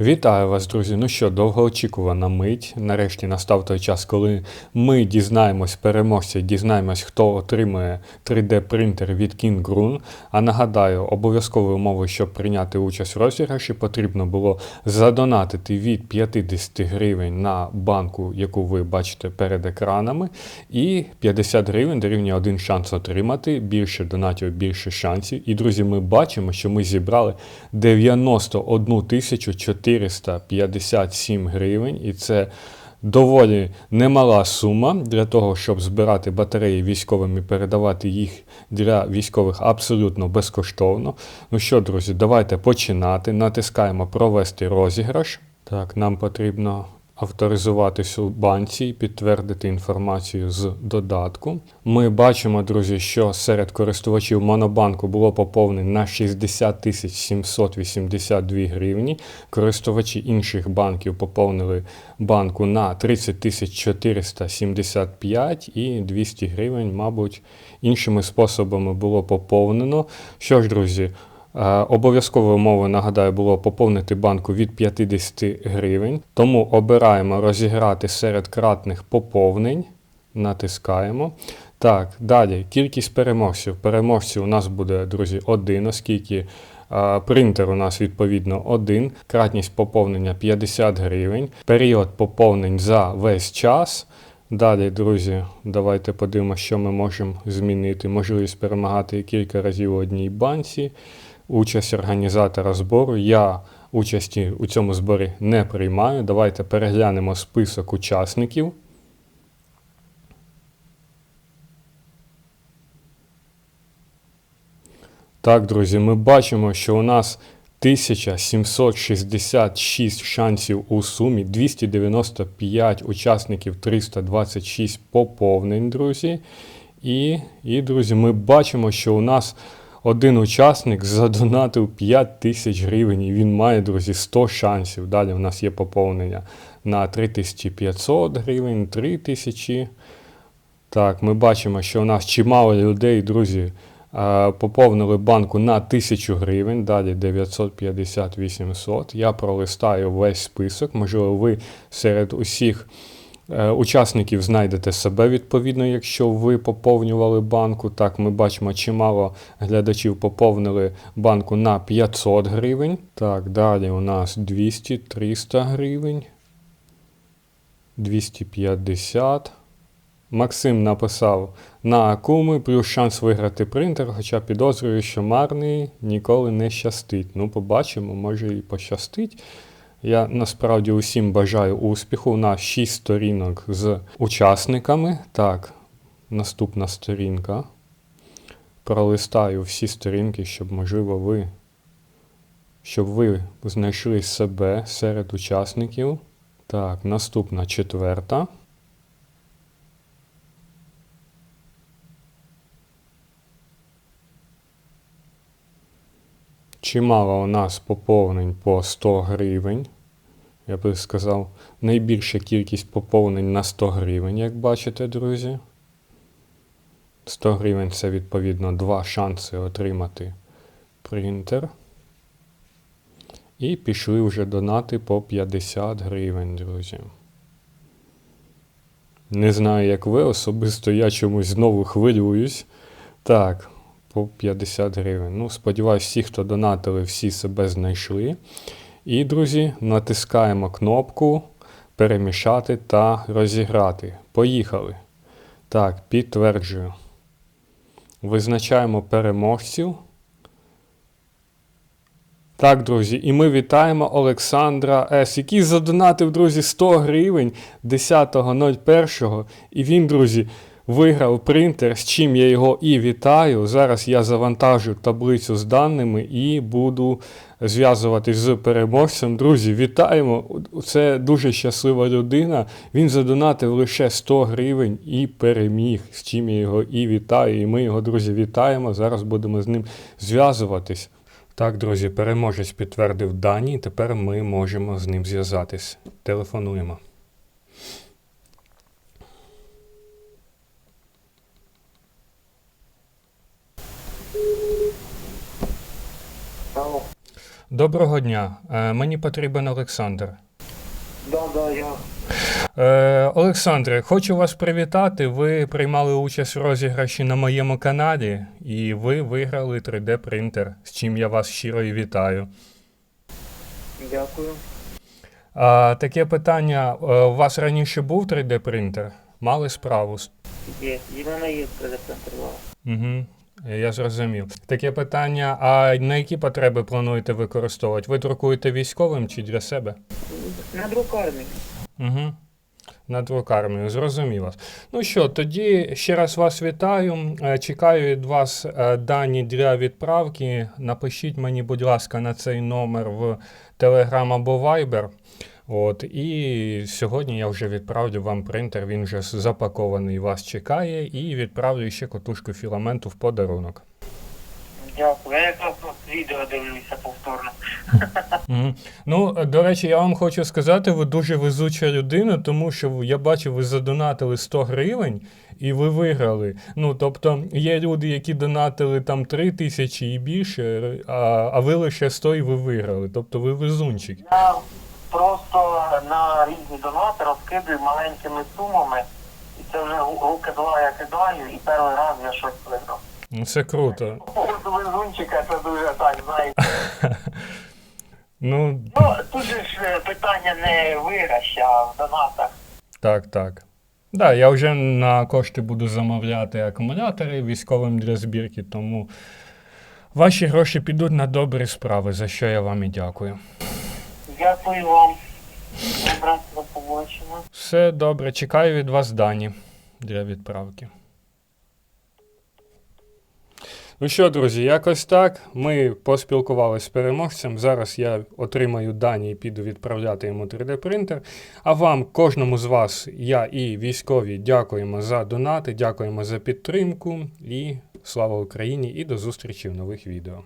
Вітаю вас, друзі. Ну що, довгоочікувана мить. Нарешті настав той час, коли ми дізнаємось переможця, дізнаємось, хто отримує 3D-принтер від King Grun. А нагадаю, обов'язковою умовою, щоб прийняти участь в розіграші, потрібно було задонатити від 50 гривень на банку, яку ви бачите перед екранами, і 50 гривень дорівнює один шанс отримати. Більше донатів, більше шансів. І, друзі, ми бачимо, що ми зібрали 91 тисячу 457 гривень, і це доволі немала сума для того, щоб збирати батареї військовим і передавати їх для військових абсолютно безкоштовно. Ну що, друзі, давайте починати. Натискаємо провести розіграш. Так, нам потрібно авторизуватись у банці і підтвердити інформацію з додатку. Ми бачимо, друзі, що серед користувачів Монобанку було поповнено на 60 тисяч 782 гривні. Користувачі інших банків поповнили банку на 30 тисяч 475 і 200 гривень, мабуть, іншими способами було поповнено. Що ж, друзі, Обов'язковою умовою, нагадаю, було поповнити банку від 50 гривень. Тому обираємо розіграти серед кратних поповнень. Натискаємо. Так, далі кількість переможців. Переможців у нас буде, друзі, один, оскільки а, принтер у нас відповідно один. Кратність поповнення 50 гривень. Період поповнень за весь час. Далі, друзі, давайте подивимося, що ми можемо змінити. Можливість перемагати кілька разів у одній банці участь організатора збору. Я участі у цьому зборі не приймаю. Давайте переглянемо список учасників. Так, друзі, ми бачимо, що у нас 1766 шансів у сумі, 295 учасників, 326 поповнень, друзі. І, і, друзі, ми бачимо, що у нас один учасник задонатив 5 тисяч гривень, і він має, друзі, 100 шансів. Далі у нас є поповнення на 3500 гривень, 3000. Так, ми бачимо, що у нас чимало людей, друзі, поповнили банку на 1000 гривень, далі 950-800. Я пролистаю весь список. Можливо, ви серед усіх. Е, учасників знайдете себе відповідно, якщо ви поповнювали банку. Так, ми бачимо, чимало глядачів поповнили банку на 500 гривень. Так, далі у нас 200-300 гривень. 250. Максим написав на Акуми, плюс шанс виграти принтер, хоча підозрюю, що марний ніколи не щастить. Ну, побачимо, може і пощастить. Я насправді усім бажаю успіху. У нас 6 сторінок з учасниками. Так, наступна сторінка. Пролистаю всі сторінки, щоб, можливо, ви щоб ви знайшли себе серед учасників. Так, наступна четверта. Чимало у нас поповнень по 100 гривень. Я би сказав, найбільша кількість поповнень на 100 гривень, як бачите, друзі. 100 гривень це відповідно два шанси отримати принтер. І пішли вже донати по 50 гривень, друзі. Не знаю, як ви, особисто я чомусь знову хвилююсь. Так, по 50 гривень. Ну, сподіваюсь, всі, хто донатили, всі себе знайшли. І, друзі, натискаємо кнопку перемішати та розіграти. Поїхали. Так, підтверджую. Визначаємо переможців. Так, друзі, і ми вітаємо Олександра С, який задонатив, друзі, 100 гривень 10.01. І він, друзі, виграв принтер, з чим я його і вітаю. Зараз я завантажу таблицю з даними і буду зв'язуватись з переможцем. Друзі, вітаємо! Це дуже щаслива людина. Він задонатив лише 100 гривень і переміг, з чим я його і вітаю. І ми його, друзі, вітаємо. Зараз будемо з ним зв'язуватись. Так, друзі, переможець підтвердив дані, тепер ми можемо з ним зв'язатись. Телефонуємо. Доброго дня. Е, Мені потрібен Олександр. Да, да, я. Е, Олександре, хочу вас привітати. Ви приймали участь в розіграші на моєму каналі, і ви виграли 3D принтер, з чим я вас щиро і вітаю. Дякую. А, таке питання: е, у вас раніше був 3D принтер? Мали справу? Є. І в мене є 3D-принтер. Угу. Я зрозумів. Таке питання: а на які потреби плануєте використовувати? Ви друкуєте військовим чи для себе? На друкарні. Угу. На друкармію, зрозумів вас. Ну що, тоді ще раз вас вітаю. Е, Чекаю від вас е, дані для відправки. Напишіть мені, будь ласка, на цей номер в Telegram або Viber. От, і сьогодні я вже відправлю вам принтер, він вже запакований, вас чекає, і відправлю ще котушку філаменту в подарунок. Дякую. Я якраз відео дивлюся повторно. Мгм. Ну, до речі, я вам хочу сказати, ви дуже везуча людина, тому що я бачу, ви задонатили 100 гривень і ви виграли. Ну, тобто, є люди, які донатили там 3 тисячі і більше, а, а ви лише 100 і ви виграли. Тобто ви везунчик. Я просто на різні донати розкидую маленькими сумами. І це вже руки два я кидаю, і перший раз я щось виграв. Ну, Це круто. От везунчика це дуже так, знаєте. Ну, Ну, тут же ж е, питання не в виграші, а в донатах. так, так. Да, я вже на кошти буду замовляти акумулятори військовим для збірки, тому ваші гроші підуть на добрі справи, за що я вам і дякую. Дякую вам. Добре, до побачення. Все добре, чекаю від вас дані для відправки. Ну що, друзі, якось так. Ми поспілкувалися з переможцем. Зараз я отримаю дані і піду відправляти йому 3D-принтер. А вам, кожному з вас, я і військові, дякуємо за донати, дякуємо за підтримку. І слава Україні! І до зустрічі в нових відео.